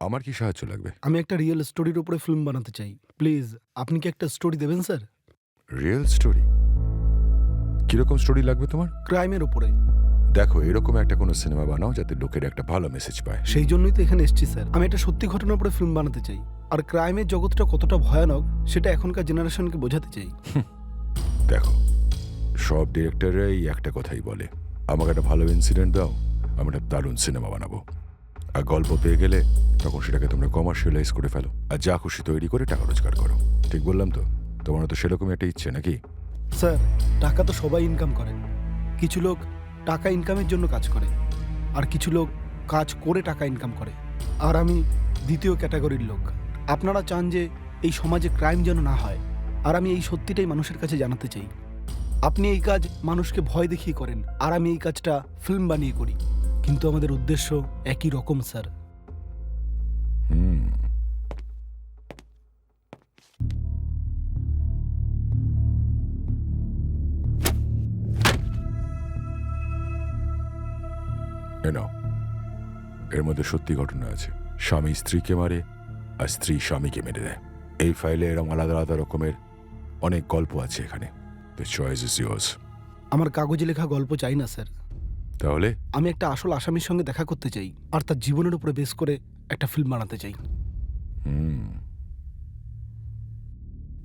আমার কি সাহায্য লাগবে? আমি একটা রিয়েল স্টোরির উপরে ফিল্ম বানাতে চাই। প্লিজ আপনি কি একটা স্টোরি দেবেন স্যার রিয়েল স্টোরি কীরকম স্টোরি লাগবে তোমার? ক্রাইমের উপরে। দেখো এরকম একটা কোনো সিনেমা বানাও যাতে লোকের একটা ভালো মেসেজ পায়। সেই জন্যই তো এখানে এসেছি স্যার আমি একটা সত্যি ঘটনার উপরে ফিল্ম বানাতে চাই। আর ক্রাইমের জগৎটা কতটা ভয়ানক সেটা এখনকার জেনারেশনকে বোঝাতে চাই। দেখো সব ডিরেক্টররাই একটা কথাই বলে আমাকে একটা ভালো ইনসিডেন্ট দাও আমি একটা দারুণ সিনেমা বানাবো। আর গল্প পেয়ে গেলে তখন সেটাকে তোমরা কমার্শিয়ালাইজ করে ফেলো। আর যা খুশি তৈরি করে টাকা রোজগার করো। ঠিক বললাম তো? তোমার তো সেরকমই একটা ইচ্ছে নাকি? স্যার, টাকা তো সবাই ইনকাম করে। কিছু লোক টাকা ইনকামের জন্য কাজ করে, আর কিছু লোক কাজ করে টাকা ইনকাম করে। আর আমি দ্বিতীয় ক্যাটাগরির লোক। আপনারা চান যে এই সমাজে ক্রাইম যেন না হয়। আর আমি এই সত্যিটাই মানুষের কাছে জানাতে চাই। আপনি এই কাজ মানুষকে ভয় দেখিয়ে করেন। আর আমি এই কাজটা ফিল্ম বানিয়ে করি। কিন্তু আমাদের উদ্দেশ্য একই রকম স্যার। হুম। নাও। এর মধ্যে সত্যি ঘটনা আছে। স্বামী স্ত্রীকে মারে আর স্ত্রী স্বামীকে মেরে দেয়। এই ফাইলে এরকম আলাদা আলাদা রকমের অনেক গল্প আছে এখানে। দ্য চয়েস ইজ ইয়ার্স আমার কাগজে লেখা গল্প চাই না স্যার। তাহলে? আমি একটা আসল আসামির সঙ্গে দেখা করতে চাই আর তার জীবনের উপরে বেস করে একটা ফিল্ম বানাতে চাই। হুম।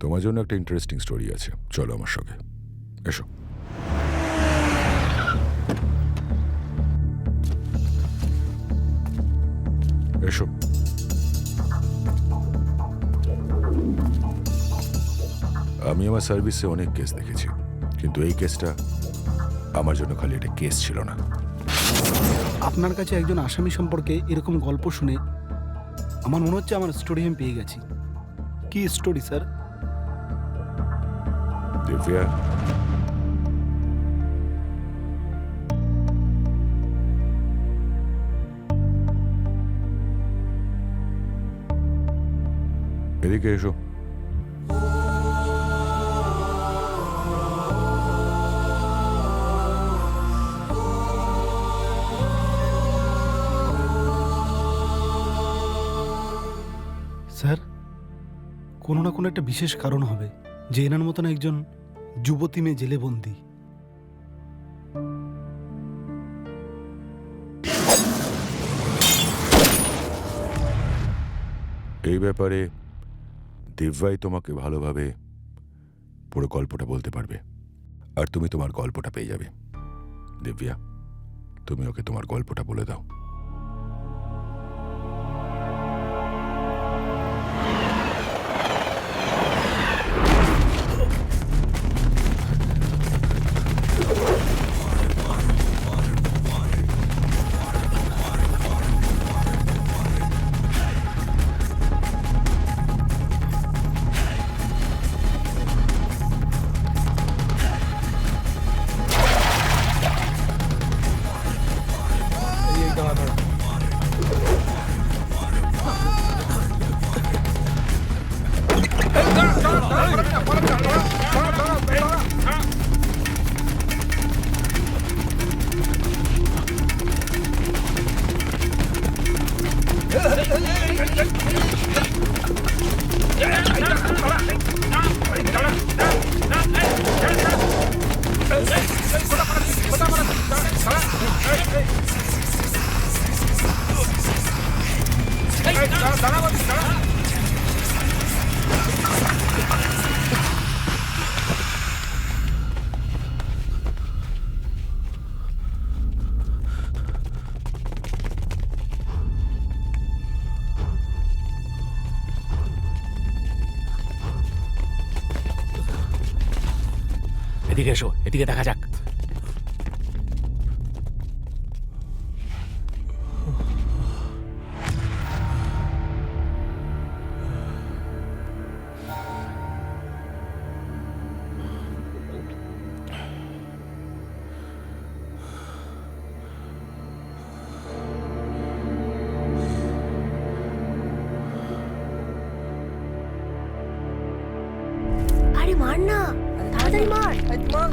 তোমার জন্য একটা ইন্টারেস্টিং স্টোরি আছে। চলো আমার সঙ্গে। এসো। এসো। আমি আমার সার্ভিসে অনেক কেস দেখেছি। কিন্তু এই কেসটা আমার জন্য খালি একটা কেস ছিল না। আপনার কাছে একজন আসামি সম্পর্কে এরকম গল্প শুনে আমার মনে হচ্ছে আমার স্টোরি আমি পেয়ে গেছি। কি স্টোরি স্যার দিব্যা। এদিকে এসো। কোনো না কোনো একটা বিশেষ কারণ হবে, যে এনার মতন একজন যুবতী মেয়ে জেলে বন্দি এই ব্যাপারে দিব্যাই তোমাকে ভালোভাবে পুরো গল্পটা বলতে পারবে। আর তুমি তোমার গল্পটা পেয়ে যাবে। দিব্যা, তুমি ওকে তোমার গল্পটা বলে দাও।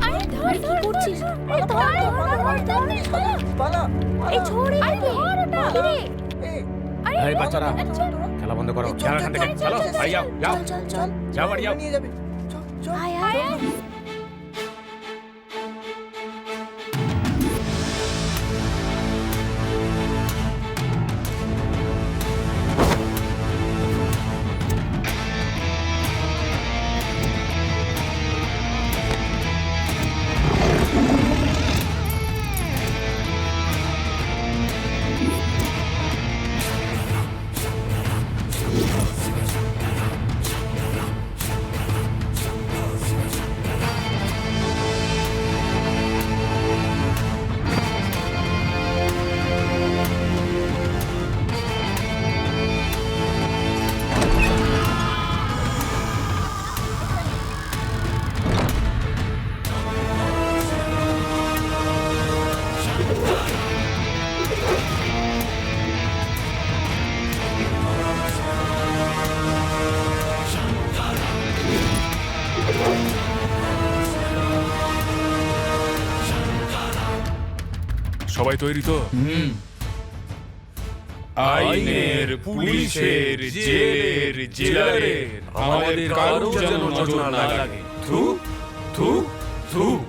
আরে ধর কি করছিস? আরে ধর ধর ধর ধর এই ছোড়ে আরে ধর ওটা আরে এই বাচ্চারা খেলা বন্ধ করো যাও এখান থেকে চলো বাড়ি যাও যাও। যাও বাড়ি যাও। নিয়ে যাবে। চল, চল। আয় আয় সবাই তৈরি তো? আইনের পুলিশের জেলের জেলারের। আমাদের কারও যেন নজর না লাগে। থু থু থু।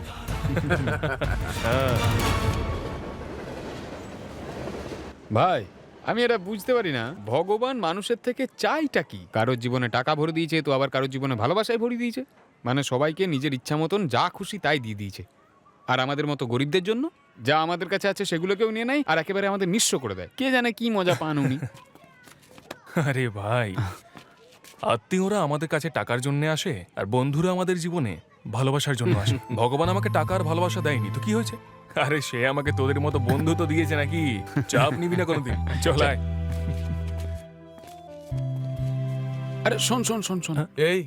ভাই আমি এটা বুঝতে পারি না। ভগবান মানুষের থেকে চাইটা কি? কারোর জীবনে টাকা ভরে দিয়েছে তো আবার কারোর জীবনে ভালোবাসায় ভরে দিয়েছে? মানে সবাইকে নিজের ইচ্ছা মতন যা খুশি তাই দিয়ে দিয়েছে। আর আমাদের মতো গরিবদের জন্য? যা আমাদের কাছে আছে সেগুলোকেও নিয়ে নেয় আর একেবারে আমাদের নিঃস্ব করে দেয়। কে জানে কি মজা পান উনি? আরে ভাই আত্মীয়রা আমাদের কাছে টাকার জন্য আসে আর বন্ধুরা আমাদের জীবনে ভালোবাসার জন্য আসে। ভগবান আমাকে টাকার ভালোবাসা দেয়নি তো কি হয়েছে? আরে সে আমাকে তোদের মতো বন্ধু তো দিয়েছে নাকি? চাপ নিবি না কোনোদিন। চলায় আরে শোন শোন শোন শোন। এই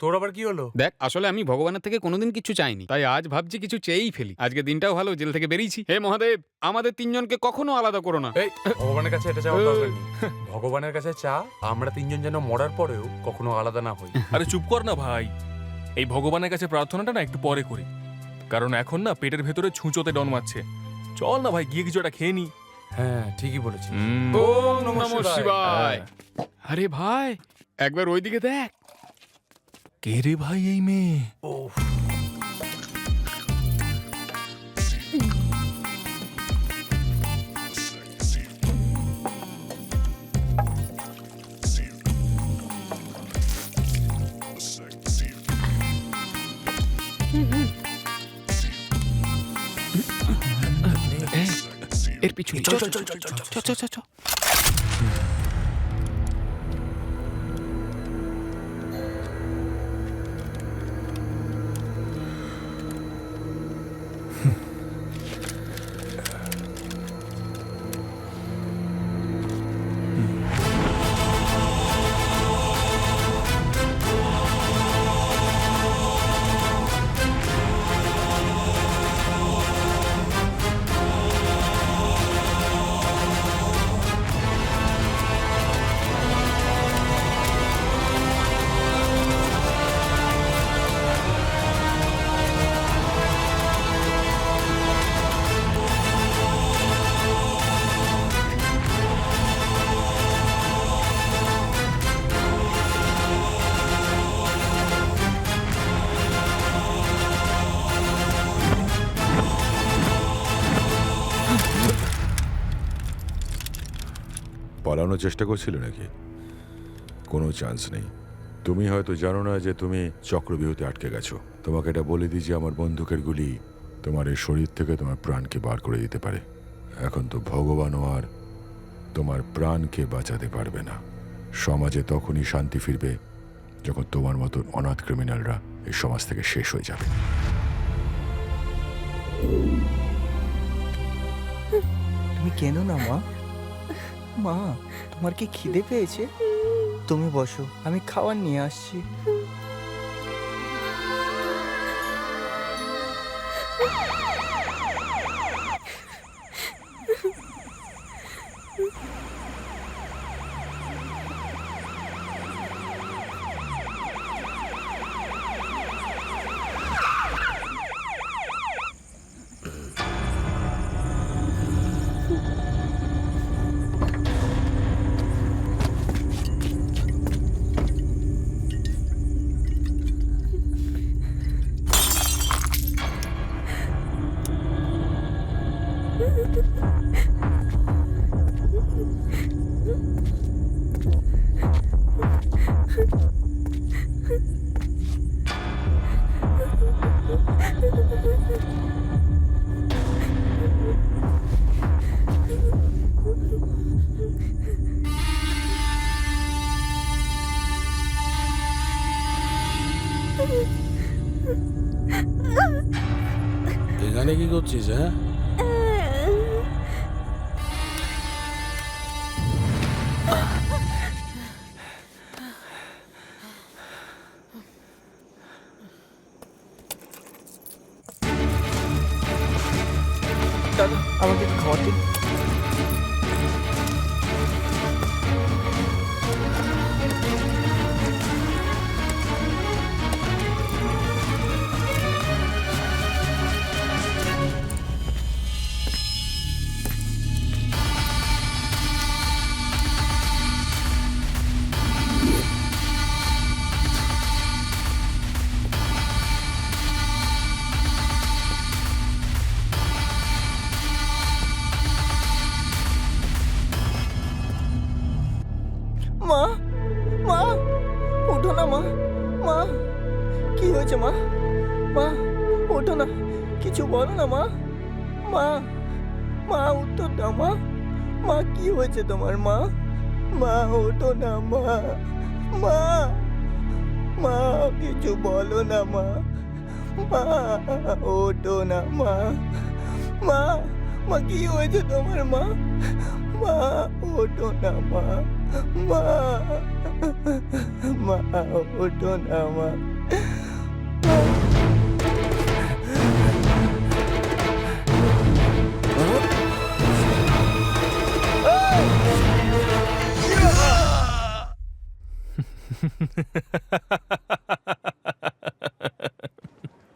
তোর আবার কি হলো? দেখ আসলে আমি ভগবানের থেকে কোনোদিন কিছু চাইনি। তাই আজ ভাবছি কিছু চেয়েই ফেলি। আজকে দিনটাও ভালো জেল থেকে বেরিয়েছি। হে মহাদেব আমাদের তিনজনকে কখনো আলাদা করো না। এই ভগবানের কাছে এটা চাওয়ার দরকার নেই। ভগবানের কাছে চা আমরা তিনজন যেন মরার পরেও কখনো আলাদা না হই। আরে চুপ কর না ভাই। এই ভগবানের কাছে প্রার্থনাটা না একটু পরে করি। কারণ এখন না পেটের ভেতরে ছুঁচোতে ডন মারছে। চল না ভাই গিয়ে কিছু একটা খেয়ে নি। হ্যাঁ ঠিকই বলেছিস। ওম নমঃ শিবায়। আরে ভাই একবার ওইদিকে দেখ। কে রে ভাই এই মেয়ে এর পিছনে চল চল চল চল চল চল চল পালানোর চেষ্টা করছিলে নাকি? কোনো চান্স নেই। তুমি হয়তো জানো না যে তুমি চক্রবিহতে আটকে গেছো। তোমাকে এটা বলে দিই যে আমার বন্দুকের গুলি তোমার এই শরীর থেকে তোমার প্রাণকে বার করে দিতে পারে। এখন তো ভগবানও আর তোমার প্রাণকে বাঁচাতে পারবে না। সমাজে তখনই শান্তি ফিরবে যখন তোমার মতন অনাথ ক্রিমিনালরা এই সমাজ থেকে শেষ হয়ে যাবে। তুমি কেন না, মা? মা তোমার কি খিদে পেয়েছে? তুমি বসো আমি খাবার নিয়ে আসছি। দাদা আমাকে একটু মা মা ওঠো না মা মা কি হয়েছে মা মা ওঠো না কিছু বলো না মা মা মা উত্তর দাও মা মা কি হয়েছে তোমার মা মা ওঠো না মা মা মা কিছু বলো না মা মা ওঠো না মা মা মা কি হয়েছে তোমার মা মা ওঠো না, মা। মা। মা ওঠো না, মা।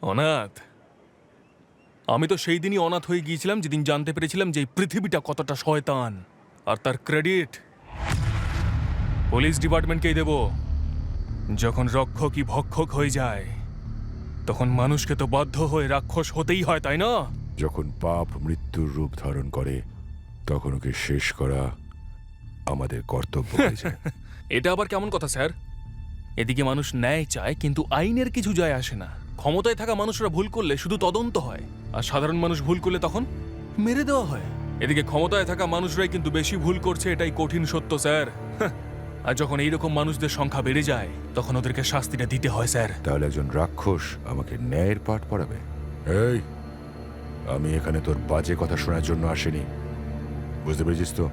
অনাথ। আমি তো সেই দিনই অনাথ হয়ে গিয়েছিলাম, যেদিন জানতে পেরেছিলাম যে এই পৃথিবীটা কতটা শয়তান। আর তার ক্রেডিট। পুলিশ ডিপার্টমেন্টকেই দেব। যখন রক্ষকই ভক্ষক হয়ে যায় তখন মানুষকে তো বাধ্য হয়ে রাক্ষস হতেই হয় তাই না? যখন পাপ মৃত্যুর রূপ ধারণ করে তখন ওকে শেষ করা আমাদের কর্তব্য হয়ে যায়। এটা আবার কেমন কথা স্যার? এদিকে মানুষ ন্যায় চায় কিন্তু আইনের কিছু যায় আসে না। ক্ষমতায় থাকা মানুষরা ভুল করলে শুধু তদন্ত হয় আর সাধারণ মানুষ ভুল করলে তখন মেরে দেওয়া হয়। এদিকে ক্ষমতায় থাকা মানুষরাই কিন্তু বেশি ভুল করছে এটাই কঠিন সত্য স্যার। আর যখন এইরকম মানুষদের সংখ্যা বেড়ে যায় তখন ওদেরকে শাস্তিটা দিতে হয় স্যার। তাহলে একজন রাক্ষস আমাকে ন্যায়ের পাঠ পড়াবে? এই আমি এখানে তোর বাজে কথা শোনার জন্য আসিনি। বুঝতে পেরেছিস তো?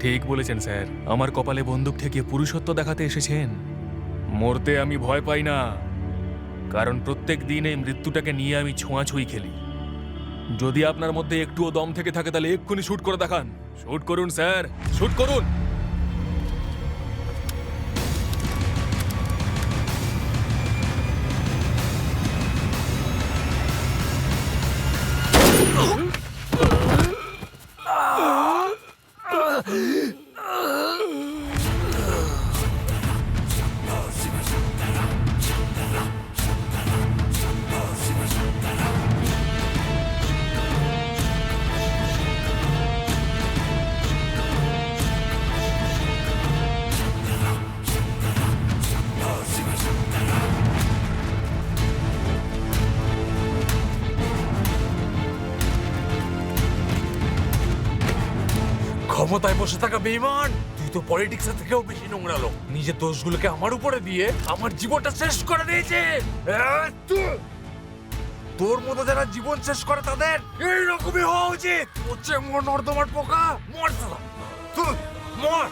ঠিক বলেছেন স্যার। আমার কপালে বন্দুক থেকে পুরুষত্ব দেখাতে এসেছেন। মরতে আমি ভয় পাই না। কারণ প্রত্যেক দিন এই মৃত্যুটাকে নিয়ে আমি ছোঁয়াছুঁই খেলি। যদি আপনার মধ্যে একটুও দম থেকে থাকে, তাহলে এক্ষুনি শুট করে দেখান। শুট করুন, স্যার। শুট করুন! ক্ষমতায় বসে থাকা বেইমান তুই তো পলিটিক্সের থেকেও বেশি নোংরা লোক। নিজের দোষগুলোকে আমার উপরে দিয়ে আমার জীবনটা শেষ করে দিয়েছে। তোর মতো যারা জীবন শেষ করে তাদের এইরকমই হওয়া উচিত। হচ্ছে মর নর্দমার পোকা মর। তুই মর।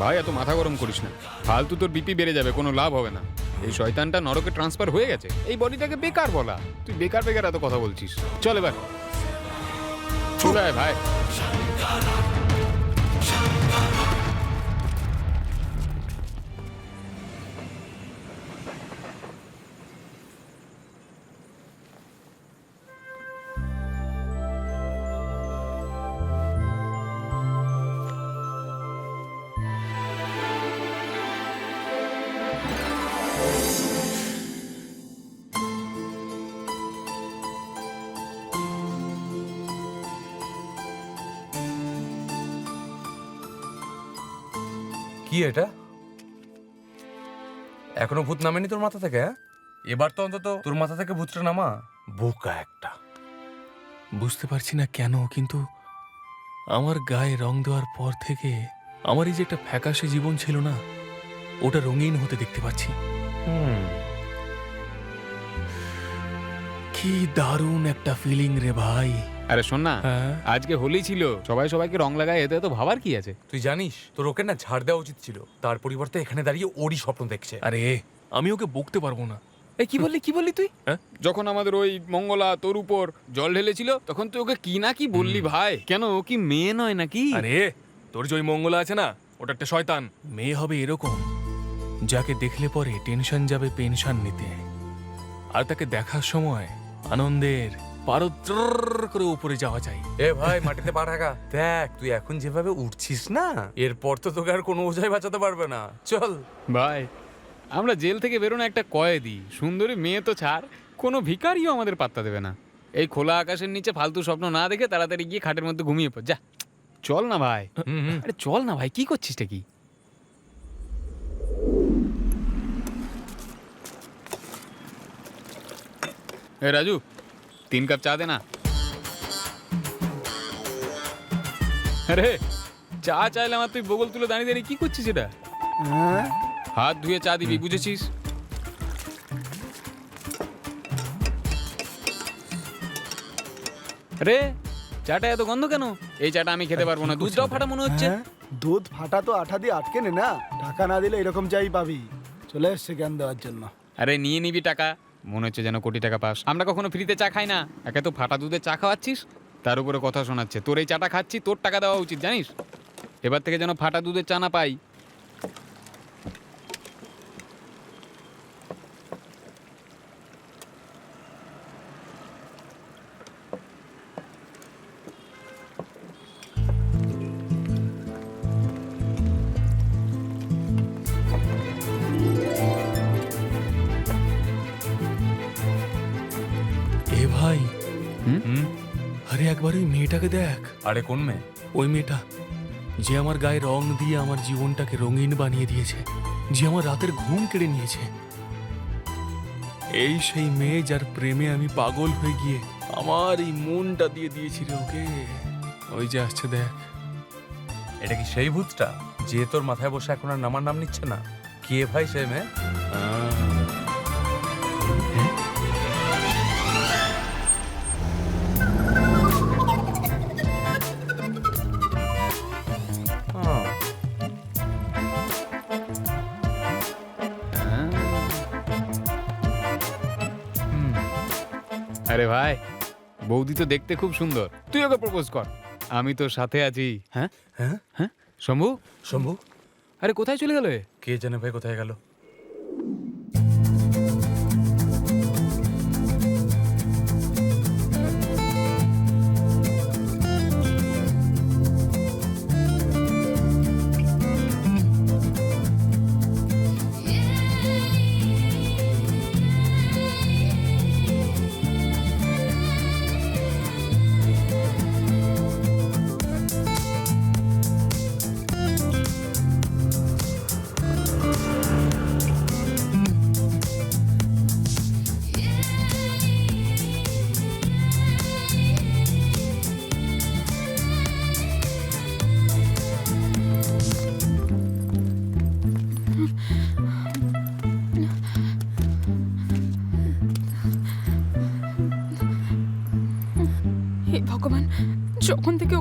ভাই এত মাথা গরম করিস না। ফালতু তোর বিপি বেড়ে যাবে কোনো লাভ হবে না। এই শয়তানটা নরকে ট্রান্সফার হয়ে গেছে। এই বডিটাকে বেকার বলা। তুই বেকার বেকার এত কথা বলছিস। চল এবার। চলে আয় ভাই কি এটা? এখনও ভূত নামেনি তোর মাথা থেকে হ্যাঁ? এবার তো অন্তত তোর মাথা থেকে ভূতটা নামা। বোকা একটা। বুঝতে পারছি না কেন কিন্তু আমার গায়ে রং দেওয়ার পর থেকে আমার এই যে একটা ফ্যাকাশে জীবন ছিল না ওটা রঙিন হতে দেখতে পাচ্ছি। হুম। কি দারুণ একটা ফিলিং রে ভাই। আরে শোন না হ্যাঁ। আজকে হোলি ছিল সবাই সবাইকে রং লাগায় এতে তো ভাবার কি আছে? তুই জানিস তোর ওকে না ঝাড় দেওয়া উচিত ছিল তার পরিবর্তে এখানে দাঁড়িয়ে ওরই স্বপ্ন দেখছে। আরে আমি ওকে বকতে পারব না। এই কি বললি কি বললি তুই? হ্যাঁ? যখন আমাদের ওই মঙ্গলা তোর উপর জল ঢেলেছিল তখন তুই ওকে কি না কি বললি ভাই? কেন ও কি মেয়ে নয় নাকি? আরে তোর যে ওই মঙ্গলা আছে না ওটা একটা শয়তান। মেয়ে হবে এরকম যাকে দেখলে পরে টেনশন যাবে পেনশন নিতে। আর তাকে দেখার সময় আনন্দের পারো করে উপরে যাওয়া যায়। এ ভাই মাটিতে পা রাখা দেখ তুই এখন যেভাবে উঠছিস না এরপর তো তোকে আর কোনো ওঝাই বাঁচাতে পারবে না। চল। ভাই আমরা জেল থেকে বেরোনো একটা কয়েদি সুন্দরী মেয়ে তো ছাড় কোনো ভিকারিও আমাদের পাত্তা দেবে না। এই খোলা আকাশের নিচে ফালতু স্বপ্ন না দেখে তাড়াতাড়ি গিয়ে খাটের মধ্যে ঘুমিয়ে পড়। যা চল না ভাই। আরে চল না ভাই কি করছিস কি? এ রাজু তিন কাপ চা দে না আরে চা চাইলাম আর তুই বগল তুলে দাঁড়িয়ে দাঁড়িয়ে কি করছিস এটা হাত ধুয়ে চা দিবি বুঝেছিস রে চাটা এত গন্ধ কেন এই চাটা আমি খেতে পারব না দুধটাও ফাটা মনে হচ্ছে? দুধ ফাটা তো আঠা দিয়ে আটকে নে না টাকা না দিলে এরকম চাই পাবি চলে এসছে জ্ঞান দেওয়ার জন্য আরে নিয়ে নিবি টাকা মনে হচ্ছে যেন কোটি টাকা পাস। আমরা কখনো ফ্রিতে চা খাই না। একে তো ফাটা দুধে চা খাওয়াচ্ছিস? তার উপরে কথা শোনাচ্ছে। তোর এই চাটা খাচ্ছি, তোর টাকা দেওয়া উচিত, জানিস? এবার থেকে যেন ফাটা দুধের চা না পাই। আরে কোন মেয়ে? ওই মেয়েটা। যে আমার গায়ে রং দিয়ে আমার জীবনটাকে রঙিন বানিয়ে দিয়েছে যে আমার রাতের ঘুম কেড়ে নিয়েছে। এই সেই মেয়ে যার প্রেমে আমি পাগল হয়ে গিয়ে আমার এই মনটা দিয়ে দিয়েছি রে ওকে। ওই যে আসছে দেখ। এটা কি সেই ভূতটা? যে তোর মাথায় বসে এখন আর নামার নাম নিচ্ছে না? কে ভাই সে মেয়ে? ভাই বৌদি তো দেখতে খুব সুন্দর। তুই ওকে প্রপোজ কর। আমি তোর সাথে আছি। হ্যাঁ হ্যাঁ? হ্যাঁ? শম্ভু? শম্ভু? আরে কোথায় চলে গেল এ? কে জানে ভাই কোথায় গেল?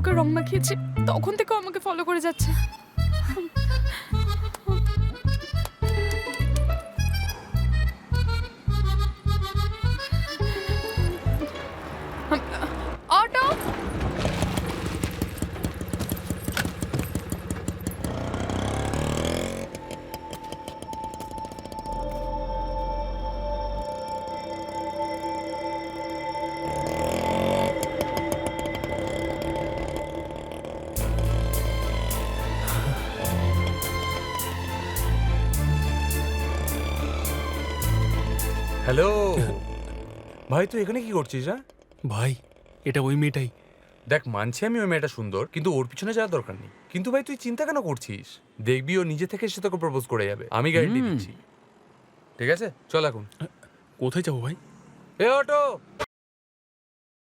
ওকে রং মাখিয়েছি তখন থেকে আমাকে ফলো করে যাচ্ছে। হ্যালো। ভাই তুই এখানে কি করছিস হ্যাঁ? ভাই এটা ওই মেয়েটাই। দেখ মানছি আমি ওই মেয়েটা সুন্দর কিন্তু ওর পিছনে যাওয়ার দরকার নেই। কিন্তু ভাই তুই চিন্তা কেন করছিস? দেখবি ও নিজে থেকে সে তোকে প্রপোজ করে যাবে। আমি গাড়ি। দিচ্ছি। ঠিক আছে? চল এখন। কোথায় যাব ভাই? এ অটো!